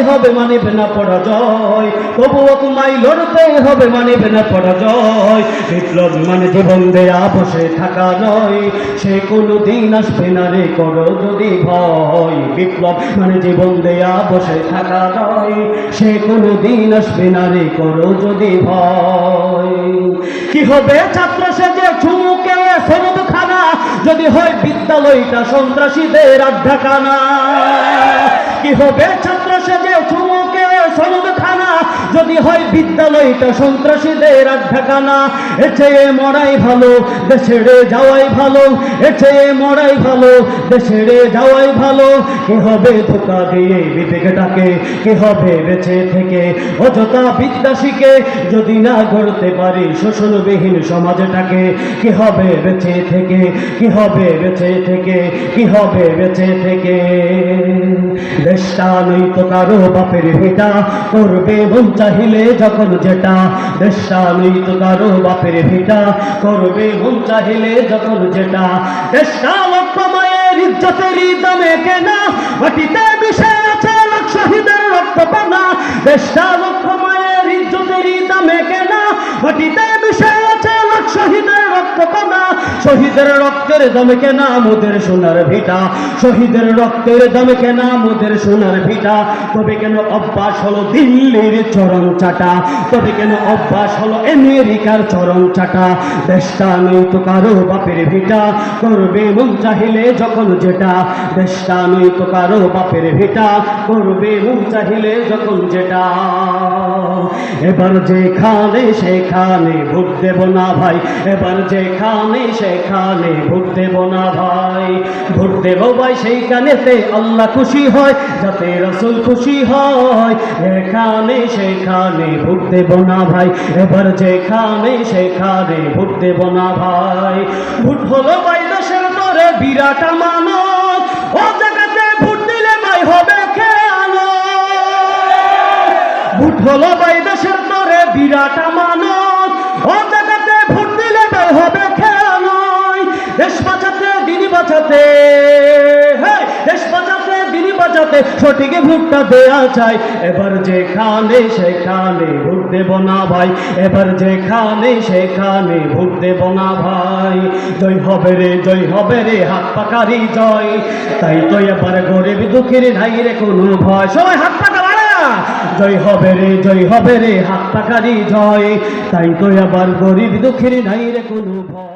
হবে মানিবে হবে বিপ্লব মানে জীবন দেয়া, বসে থাকা নয়। সে কোনো দিন আসবে না রে, করো যদি ভয়। বিপ্লব মানে জীবন দেয়া, বসে থাকা নয়। সে কোনো দিন আসবে না রে, করো যদি ভয়। হবে? ছাত্র সেজে চুমুকে খানা যদি হয় বিদ্যালয়টা সন্ত্রাসীদের আড্ডাখানা। কি হবে ছাত্র যদি হয় বিদ্যালয়টা সন্ত্রাসীদের আড্ডাখানা। এর মরাই ভালো দেশেড়ে যাওয়াই ভালো। এর মরাই ভালো দেশেড়ে যাওয়াই ভালো। কি হবে ধোকা দিয়ে বিবেকটাকে কি হবে থেকে? অযথা বিদ্যা শিখে যদি না গড়তে পারি শোষণবিহীন সমাজটাকে, কি হবে থেকে? কি হবে থেকে? কি হবে থেকে? দেশটা কারও বাপের করবে চাহিলে যখন যেটা স্বামী তো কারও বাপের ভিটা করবে হুম চাহিলে যখন যেটা দেশটা লক্ষ মায়ের ইজ্জতের দামে কেনা বাটিতে বিষে আছে লোক শহীদের রক্ত পানা দামে কেনা শহীদের রক্তের দামে কেনা মোদের সোনার ভিটা। শহীদের রক্তের দামে কেনা মোদের সোনার ভিটা। তবে কেন অভ্যাস হলো দিল্লির চরম চাটা? তবে কেন অভ্যাস হলো আমেরিকার চরম চাটা? দেশটা নেই তো কারও বাপের ভিটা। করবে মন চাহিলে যখন যেটা। দেশটা নেই তো কারও বাপের ভিটা। করবে মন চাহিলে যখন যেটা। এবার যেখানে সেখানে ভোট দেব না ভাই। এবার যেখানে সেখানে ভোট দেব না ভাই, ভোট দেব ভাই সেইখানেতে আল্লাহ খুশি হয়, যাতে রসুল খুশি হয়। এখানে সেখানে ভোট দেব না ভাই, এবার যেখানে সেখানে ভোট দেব না ভাই। ভোট হলো ভাই দেশের তরে বিরাট মানব ও জায়গাতে ভোট দিলে ভাই হবে খেয়ানো ভোট হলো ভাই দেশের তরে বিরাট মানব ও জায়গাতে ভোট দিলে ভাই হবে বাঁচাতে সঠিক ভোটটা দেয়া চাই এবার যেখানে সেখানে ভোট দেব না ভাই। এবার যেখানে সেখানে ভোট দেব না ভাই। জয় হবে রে, জয় হবে রে, হাত পাকারি জয়। তাই তো এবার গরিব দুঃখের নাই রে কোনো ভয়। সবাই হাত পাকা জয় হবে রে, জয় হবে রে, হাত পাকারি জয়। তাই তো আবার গরিব দুঃখের নাই রে কোনো ভয়।